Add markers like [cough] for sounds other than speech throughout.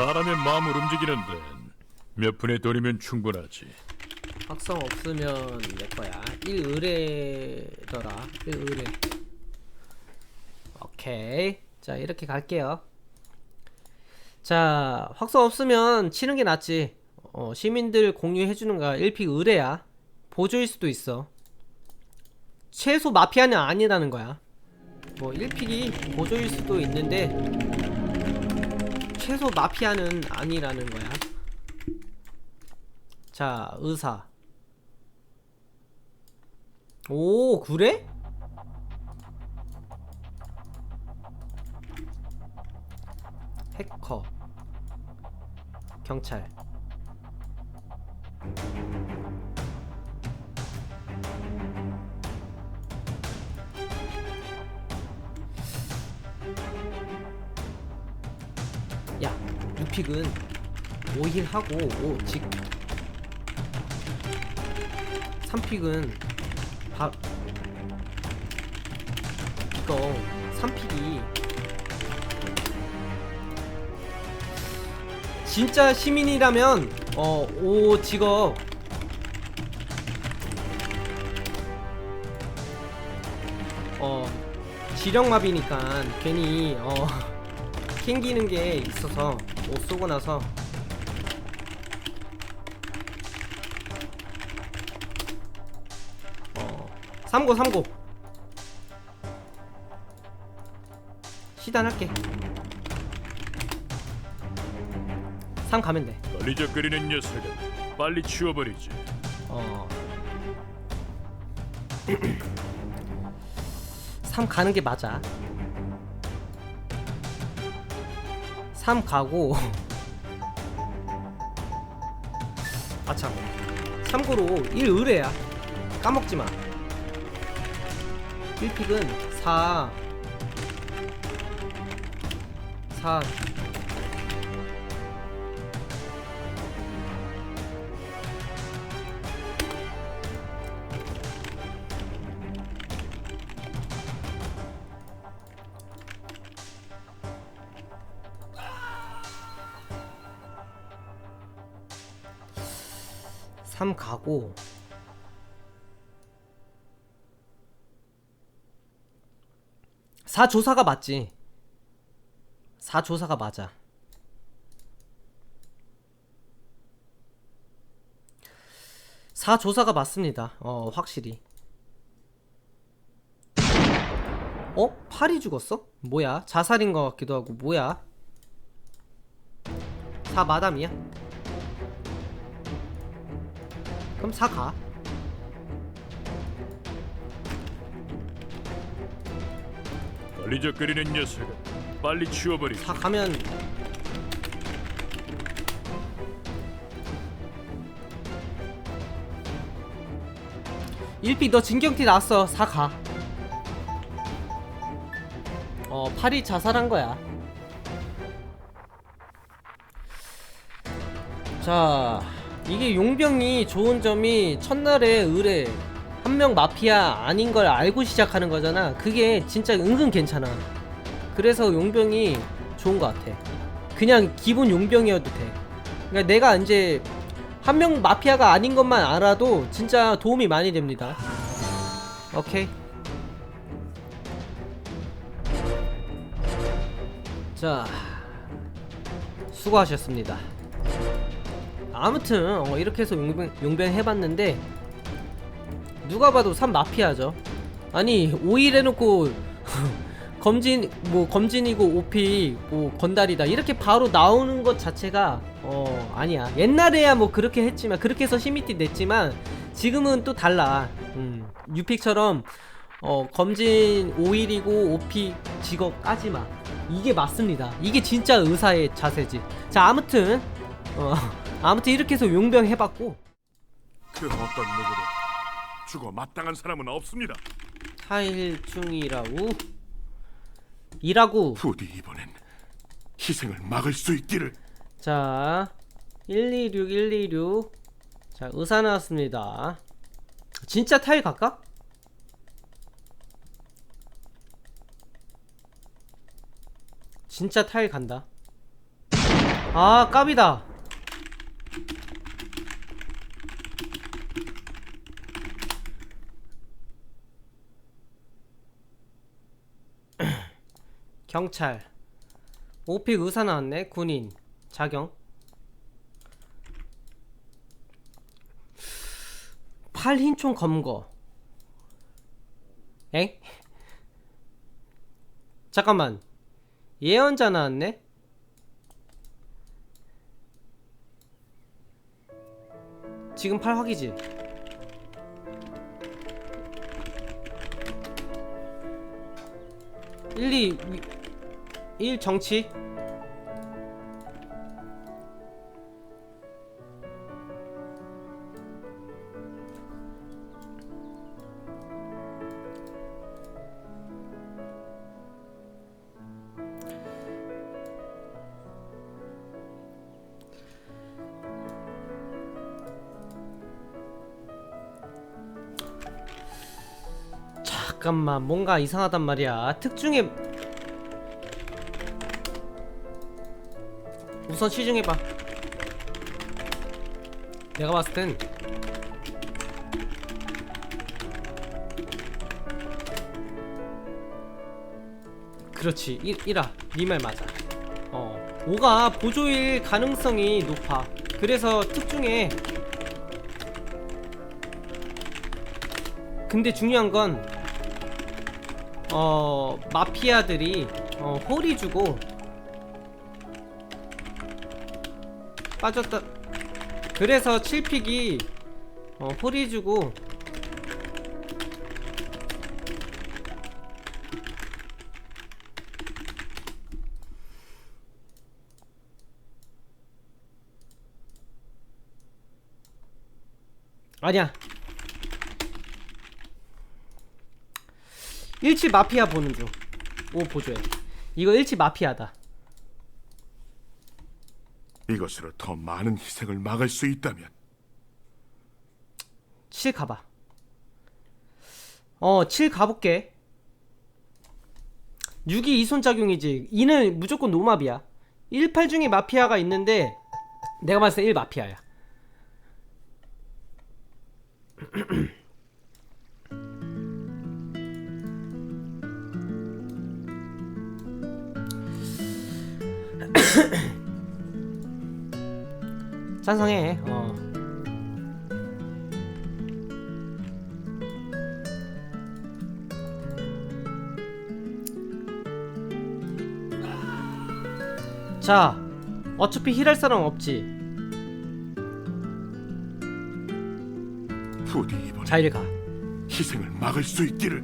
사람의 마음을 움직이는 데는 몇 분의 돈이면 충분하지. 확성 없으면 내 거야. 1의뢰더라. 1의뢰. 오케이. 자, 이렇게 갈게요. 자, 확성 없으면 치는 게 낫지. 어, 시민들 공유해주는 거야. 1픽 의뢰야. 보조일 수도 있어. 최소 마피아는 아니라는 거야. 뭐 1픽이 보조일 수도 있는데 최소 마피아는 아니라는 거야. 자, 의사. 오, 그래? 해커. 경찰. 유픽은 5힐 하고 5 직. 3픽은 바 이거 3픽이 진짜 시민이라면 어, 오 직업. 어 지령마비니까 괜히 어 [laughs] 캥기는 게 있어서 옷 쏘고 나서 어 삼고 삼고 시단할게 3 가면 돼 걸리적거리는 녀석은 빨리 치워버리지. 어. [clears throat] 3 가는 게 맞아. 3 가고 아참. 참고로 1 의뢰야. 까먹지 마. 1픽은 4 4 3 가고 4 조사가 맞지 4 조사가 맞아 사 조사가 맞습니다. 어, 확실히. 어? 팔이 죽었어? 뭐야? 자살인 것 같기도 하고 뭐야? 사 마담이야? 그럼 사 가. 걸리적거리는 녀석은 빨리 치워버리지. 사 가면 일픽 너 진경티 나왔어 사 가. 어 팔이 자살한 거야. 자 이게 용병이 좋은 점이 첫날에 의뢰 한 명 마피아 아닌 걸 알고 시작하는 거잖아. 그게 진짜 은근 괜찮아. 그래서 용병이 좋은 것 같아. 그냥 기본 용병이어도 돼. 그러니까 내가 이제 한 명 마피아가 아닌 것만 알아도 진짜 도움이 많이 됩니다. 오케이. 자, 수고하셨습니다. 아무튼 어, 이렇게 해서 용병, 용병 해봤는데 누가 봐도 3 마피아죠. 아니 5일 해놓고 [laughs] 검진 뭐 검진이고 오피 뭐 건달이다. 이렇게 바로 나오는 것 자체가 어 아니야. 옛날에야 뭐 그렇게 했지만 그렇게 해서 시미티 냈지만 지금은 또 달라. 음 유픽처럼 어 검진 5일이고 오피 직업 까지마 이게 맞습니다. 이게 진짜 의사의 자세지. 자 아무튼 어 아무튼 이렇게 해서 용병 해봤고 그 어떤 누구도 죽어 마땅한 사람은 없습니다. 4일 중이라고 일하고 부디 이번엔 희생을 막을 수 있기를. 자, 126, 126. 자, 의사 나왔습니다. 진짜 타일 갈까? 진짜 타일 간다. 아 깝이다 경찰 오픽 의사 나왔네 군인 자경 8흰총 검거 엥? [laughs] 잠깐만 예언자 나왔네? 지금 팔 확이지? 일리 1 정치. 잠깐만 뭔가 이상하단 말이야. 특중에 우선 시중해봐. 내가 봤을 땐 그렇지. 1, 1아 네말 맞아. 어. 5가 보조일 가능성이 높아. 그래서 특중에 근데 중요한 건 어, 마피아들이 어, 홀이 주고 빠졌다. 그래서 7픽이 어, 홀이 주고 아니야. 일치 마피아 보는 중. 오 보조해. 이거 일치 마피아다. 이것으로 더 많은 희생을 막을 수 있다면 7 가봐. 어, 7 가볼게. 6이 이손작용이지. 2는 무조건 노마비야. 1, 8 중에 마피아가 있는데 내가 봤을 때 1 마피아야. [clears throat] 찬성해. 어. 자, 어차피 힐할 사람 없지. 부디 이번에 자, 이리 가. 희생을 막을 수 있기를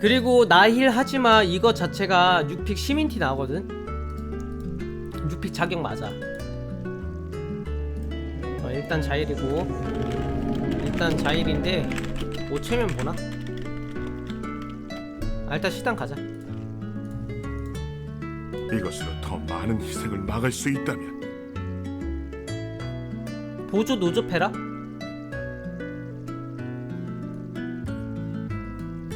그리고 나힐 하지마. 이거 자체가 6픽 시민티 나오거든. 6픽 자격 맞아. 어, 일단 자일이고. 일단 자일인데 5체면 보나? 아, 일단 시단 가자. 이것으로 더 많은 희생을 막을 수 있다면. 보조 노조페라?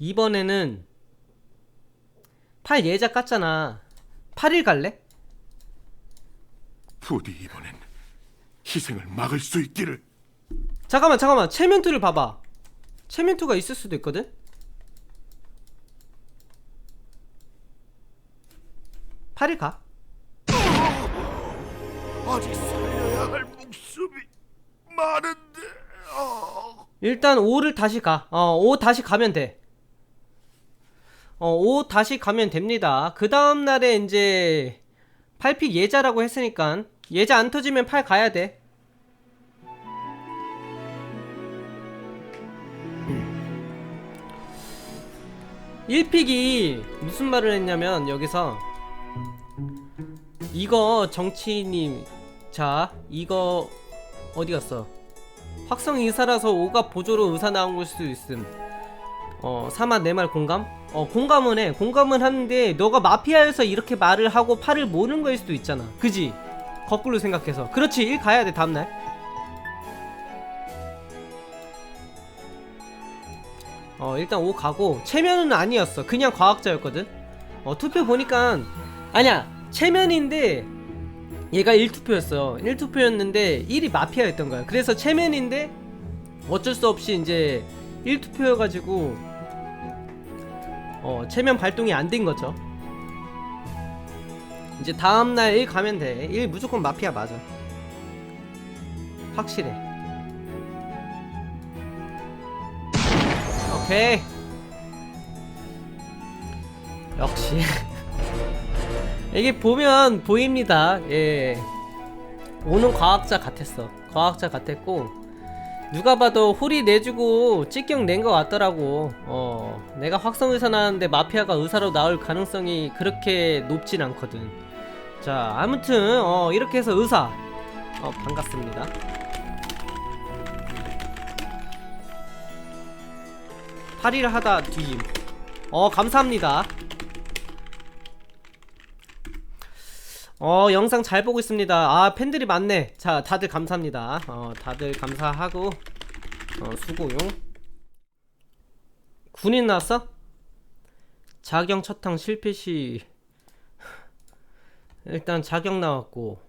이번에는 8 예자 깠잖아 8일 갈래? 부디 이번엔 희생을 막을 수 있기를 잠깐만 잠깐만 체면투를 봐봐 체면투가 있을 수도 있거든? 8일 가 아직 살려야 할 목숨이 많은데 어. 일단 5를 다시 가. 어, 5 다시 가면 돼. 어, 5 다시 가면 됩니다. 그 다음날에 이제 8픽 예자라고 했으니까 예자 안 터지면 8 가야 돼. 1픽이 무슨 말을 했냐면 여기서 이거 정치인님 자 이거 어디 갔어 확성 의사라서 오가 보조로 의사 나온 걸 수도 있음 어 사마 내 말 공감 어 공감은 해. 공감은 하는데 너가 마피아여서 이렇게 말을 하고 팔을 모는 거일 수도 있잖아. 그지? 거꾸로 생각해서. 그렇지. 1 가야 돼 다음날. 어 일단 5 가고. 체면은 아니었어. 그냥 과학자였거든. 어 투표 보니까 아니야. 체면인데 얘가 1투표였어. 1투표였는데 1이 마피아였던 거야. 그래서 체면인데 어쩔 수 없이 이제 1투표여가지고 어 체면 발동이 안 된 거죠. 이제 다음날 1 가면 돼1 무조건 마피아 맞아. 확실해. 오케이. 역시. [laughs] 이게 보면 보입니다. 예. 오는 과학자 같았어. 과학자 같았고 누가 봐도 홀이 내주고 찍경 낸 것 같더라고. 어 내가 확성의사 나왔는데 마피아가 의사로 나올 가능성이 그렇게 높진 않거든. 자 아무튼 어 이렇게 해서 의사. 어 반갑습니다. 팔일 하다 뒤임 어 감사합니다 어 영상 잘 보고 있습니다. 아 팬들이 많네. 자 다들 감사합니다. 어 다들 감사하고 어 수고용 군인 나왔어? 자경 첫탕 실패시. [laughs] 일단 자경 나왔고.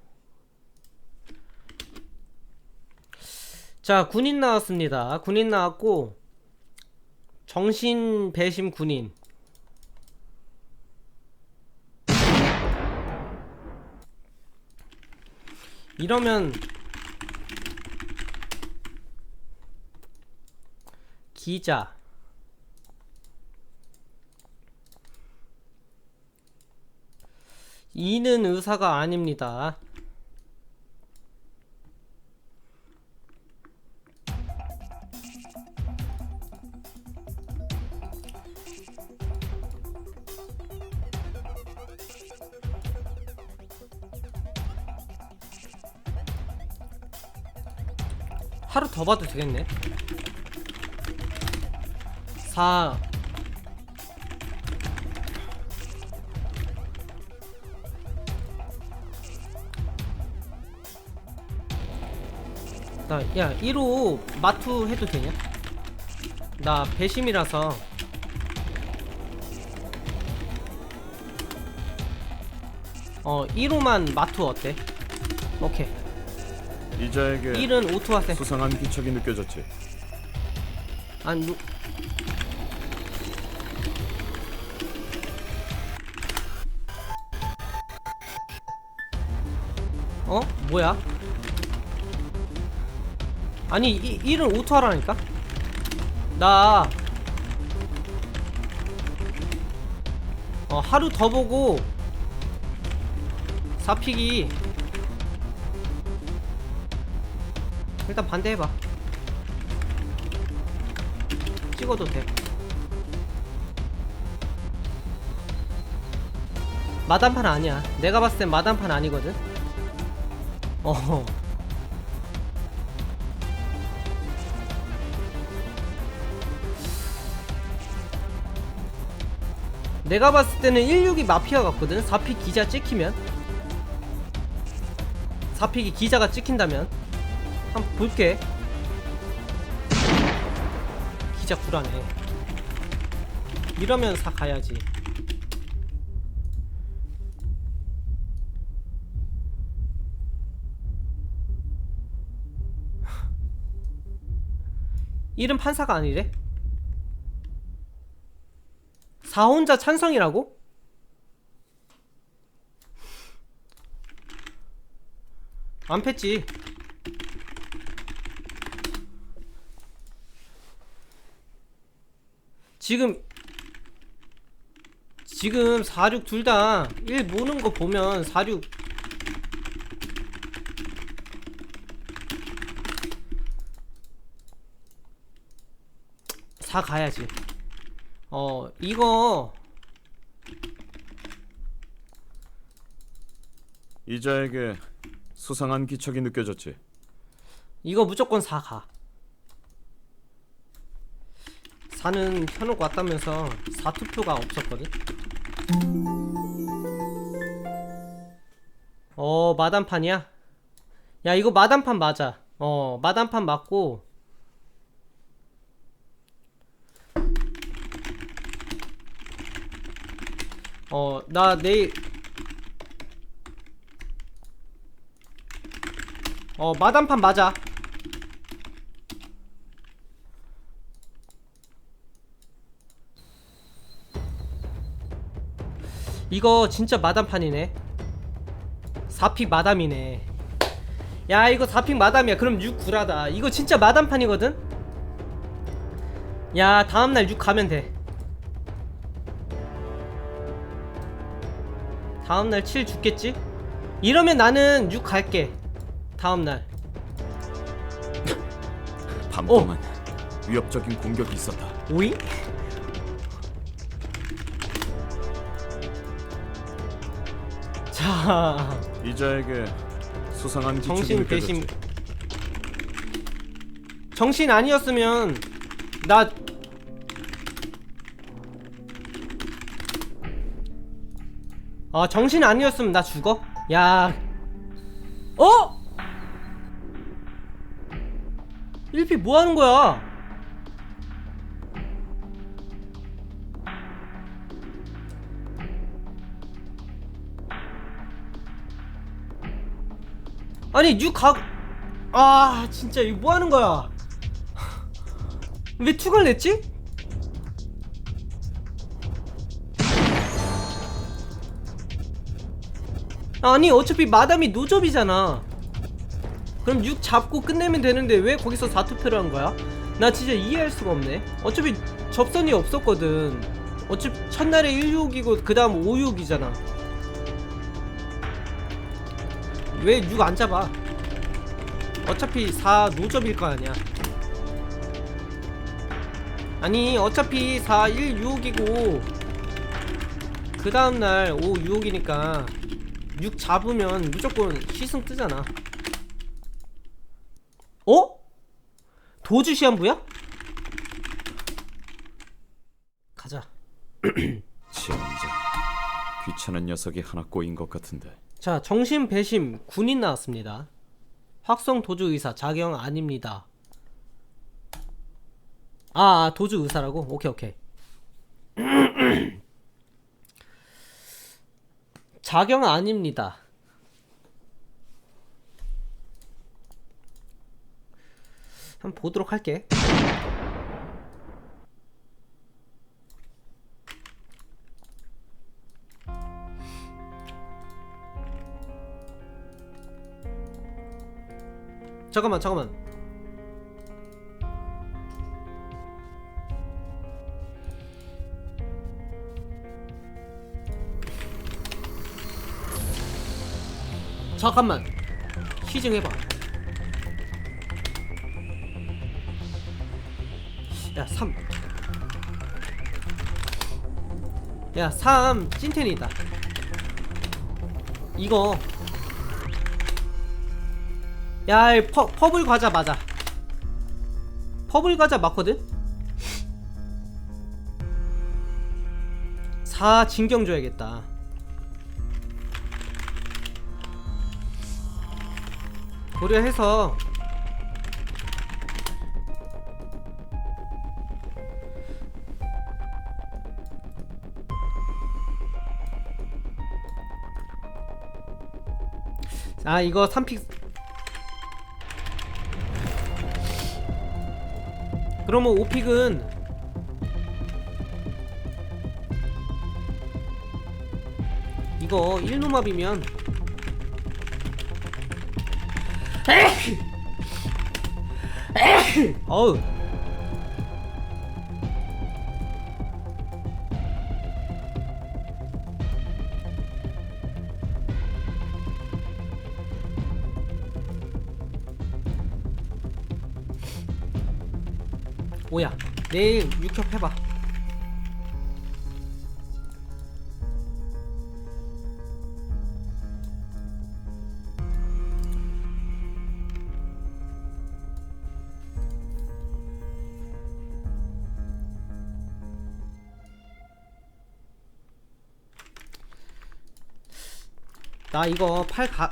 자 군인 나왔습니다. 군인 나왔고 정신 배심 군인 이러면 기자 이는 의사가 아닙니다. 하루 더 봐도 되겠네. 4 나, 야, 1호 마투 해도 되냐? 나 배심이라서 어, 1호만 마투 어때? 오케이. 이자에게 1은 오투 하세. 수상한 기척이 느껴졌지. 안 누... 어? 뭐야? 아니 이, 일은 오토 하라니까? 나 어, 하루 더 보고 사픽이 일단 반대해봐 찍어도 돼. 마담판 아니야. 내가 봤을 땐 마담판 아니거든. 어. 내가 봤을 때는 16이 마피아 같거든. 4픽 기자 찍히면. 4픽이 기자가 찍힌다면. 한번 볼게. 기자 구라네. 이러면 사 가야지. [laughs] 이름 판사가 아니래? 사혼자 찬성이라고? 안 팼지. 지금 지금 46 둘 다 1 모는 거 보면 46 4 가야지. 어 이거 이자에게 수상한 기척이 느껴졌지. 이거 무조건 4 가 4는 켜놓고 왔다면서 4 투표가 없었거든? 어 마담판이야? 야 이거 마담판 맞아. 어 마담판 맞고. 어 나 내일 어 마담판 맞아 이거 진짜 마담판이네 4픽 마담이네 야 이거 4픽 마담이야 그럼 6 구라다 이거 진짜 마담판이거든 야 다음날 6 가면 돼 다음날 7 죽겠지? 이러면 나는 6 갈게 다음날 [laughs] 밤 어. 동안 위협적인 공격이 있었다. 오잉? 자 [laughs] 이자에게 수상한 기척이 정신 느껴졌지. 배심 정신 아니었으면 나 아, 정신 아니었으면 나 죽어? 야. 어? 1피 뭐 하는 거야? 아니, 뉴 각. 아, 진짜 이거 뭐 하는 거야? 왜 투걸 냈지? 아니 어차피 마담이 노접이잖아 그럼 6 잡고 끝내면 되는데 왜 거기서 4투표를 한 거야? 나 진짜 이해할 수가 없네 어차피 접선이 없었거든 어차피 첫날에 1욕이고 그 다음 5욕이잖아 왜 6 안 잡아 어차피 4 노접일 거 아니야 아니 어차피 4 1 6이고 그 다음날 5 6이니까 6 잡으면 무조건 시승 뜨잖아. 어? 도주 시한부야? 가자. [clears throat] 지원자. 귀찮은 녀석이 하나 꼬인 것 같은데. 자, 정신 배심 군인 나왔습니다. 확성 도주 의사 자경 아닙니다. 아, 아, 도주 의사라고? 오케이, 오케이. [clears throat] 자경 아닙니다. 한번 보도록 할게. 잠깐만, 잠깐만. 잠깐만. 시증해봐. 야, 3. 야, 3 찐텐이다. 이거 야, 이 퍼, 퍼블 과자 맞아. 퍼블 과자 맞거든? 4 진경 줘야겠다. 고려해서 아 이거 3픽 그러면 5픽은 이거 1노맙이면 어우 뭐야? 내일 육협 해봐. 나 이거 팔 가...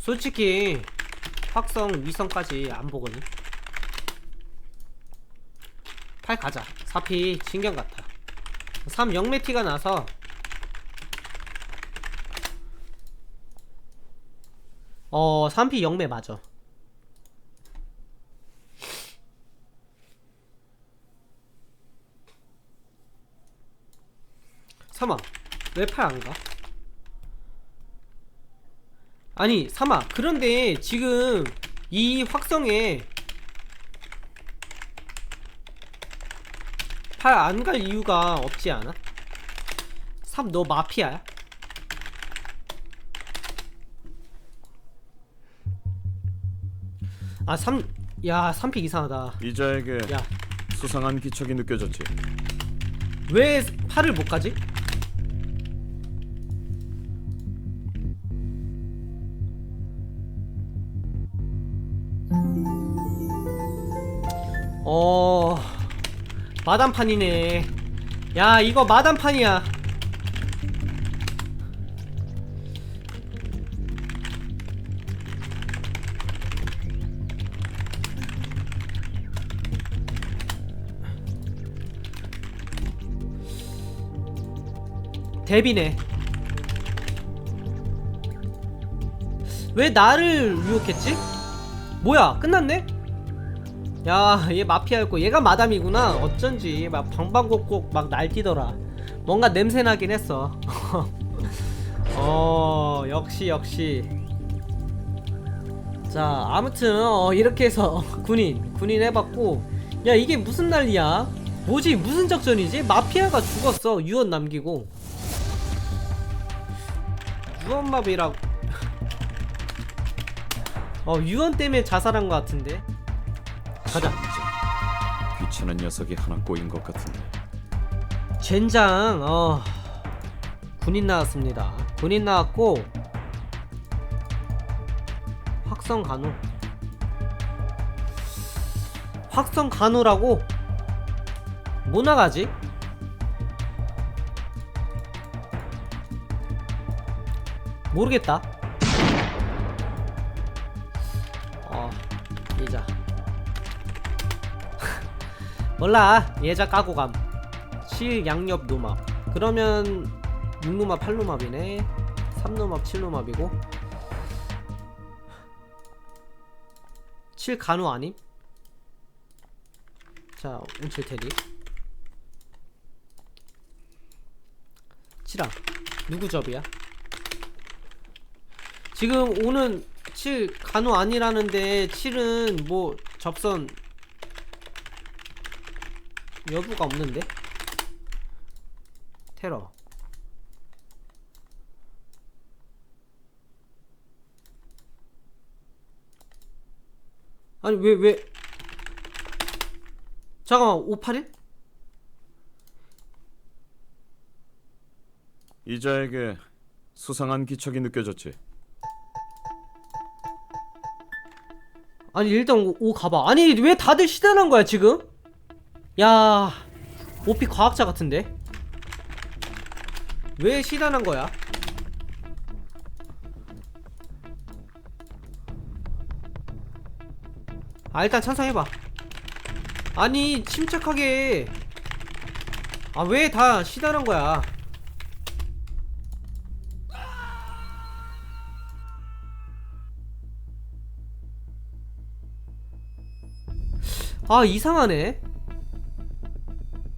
솔직히 확성 위성까지 안 보거든. 팔 가자. 사피 신경 같아. 3 영매티가 나서 어 3피 영매 맞아. 삼아 왜팔 안 가? 아니 삼아 그런데 지금 이 확성에 팔 안 갈 이유가 없지 않아? 삼 너 마피아야? 아삼야 3픽 이상하다 이자에게 야 수상한 기척이 느껴졌지. 왜 팔을 못 가지? 어 마담판이네 야 이거 마담판이야 데비네 왜 나를 유혹했지? 뭐야 끝났네? 야 얘 마피아였고 얘가 마담이구나. 어쩐지 막 방방곡곡 막 날뛰더라. 뭔가 냄새 나긴 했어. [laughs] 어 역시 역시. 자 아무튼 어, 이렇게 해서 [laughs] 군인 군인 해봤고. 야 이게 무슨 난리야? 뭐지? 무슨 작전이지? 마피아가 죽었어. 유언 남기고. 유언마비라고. [laughs] 어 유언 때문에 자살한 것 같은데 가자. 귀찮은 녀석이 하나 꼬인 것 같은데. 젠장 어 군인 나왔습니다 군인 나왔고 확성 간호 확성 간호라고 뭐 나가지? 모르겠다 몰라. 예자 까고 감. 7 양옆 노맙 그러면 6노맙 8노맙이네. 3노맙 7노맙이고. 7 간호 아님? 자 운칠 테리 7아 누구 접이야? 지금 오는 7 간호 아니라는데 7은 뭐 접선 여부가 없는데? 테러 아니 왜왜 잠깐만 581? 이자에게 수상한 기척이 느껴졌지. 아니 일단 오, 오 가봐 아니 왜 다들 시단한 거야 지금? 야 오피 과학자 같은데? 왜 시단한 거야? 아 일단 찬성해봐 아니 침착하게 아 왜 다 시단한 거야 아 이상하네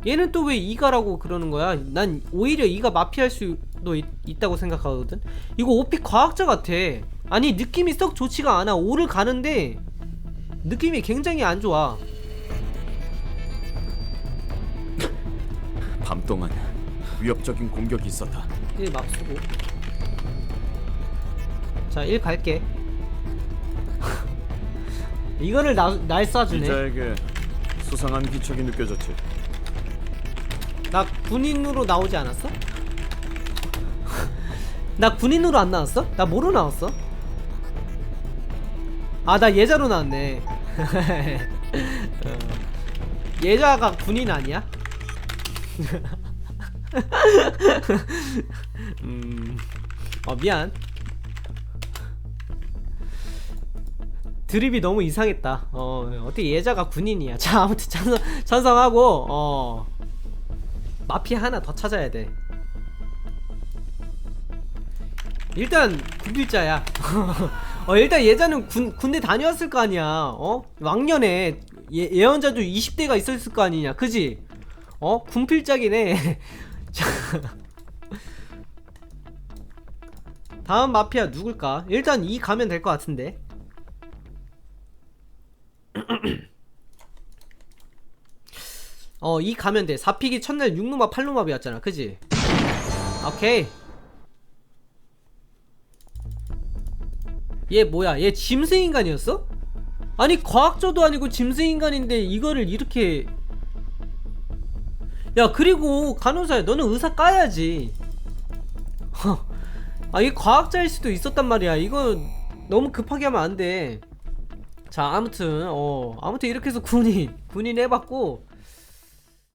얘는 또 왜 이가라고 그러는 거야? 난 오히려 이가 마피할 수도 있, 있다고 생각하거든? 이거 오픽 과학자 같아. 아니 느낌이 썩 좋지가 않아. 오를 가는데 느낌이 굉장히 안 좋아. 밤 동안 위협적인 공격이 있었다. 1 맙수고. 자 1 갈게. [laughs] 이거를 나, 날 쏴주네. 이자에게 수상한 기척이 느껴졌지. 나 군인으로 나오지 않았어? 나 군인으로 안 나왔어? 나 뭐로 나왔어? 아 나 예자로 나왔네 [laughs] 어. 예자가 군인 아니야? [laughs] 음, 어 미안. 드립이 너무 이상했다. 어 어떻게 예자가 군인이야. 자 아무튼 찬성 찬성하고 어 마피아 하나 더 찾아야 돼. 일단 군필자야. [laughs] 어 일단 예자는 군 군대 다녀왔을 거 아니야. 어 왕년에 예, 예언자도 20대가 있었을 거 아니냐. 그지? 어 군필자기네. 자. [laughs] 다음 마피아 누굴까? 일단 이 가면 될 것 같은데. [clears throat] 어, 이 가면 돼. 4픽이 첫날 6루마 8루마비였잖아. 그지? 오케이. 얘 뭐야? 얘 짐승인간이었어? 아니 과학자도 아니고 짐승인간인데 이거를 이렇게 야 그리고 간호사야 너는 의사 까야지 아 이게 과학자일 수도 있었단 말이야 이거 너무 급하게 하면 안 돼 자 아무튼 어 아무튼 이렇게 해서 군인 군인 해봤고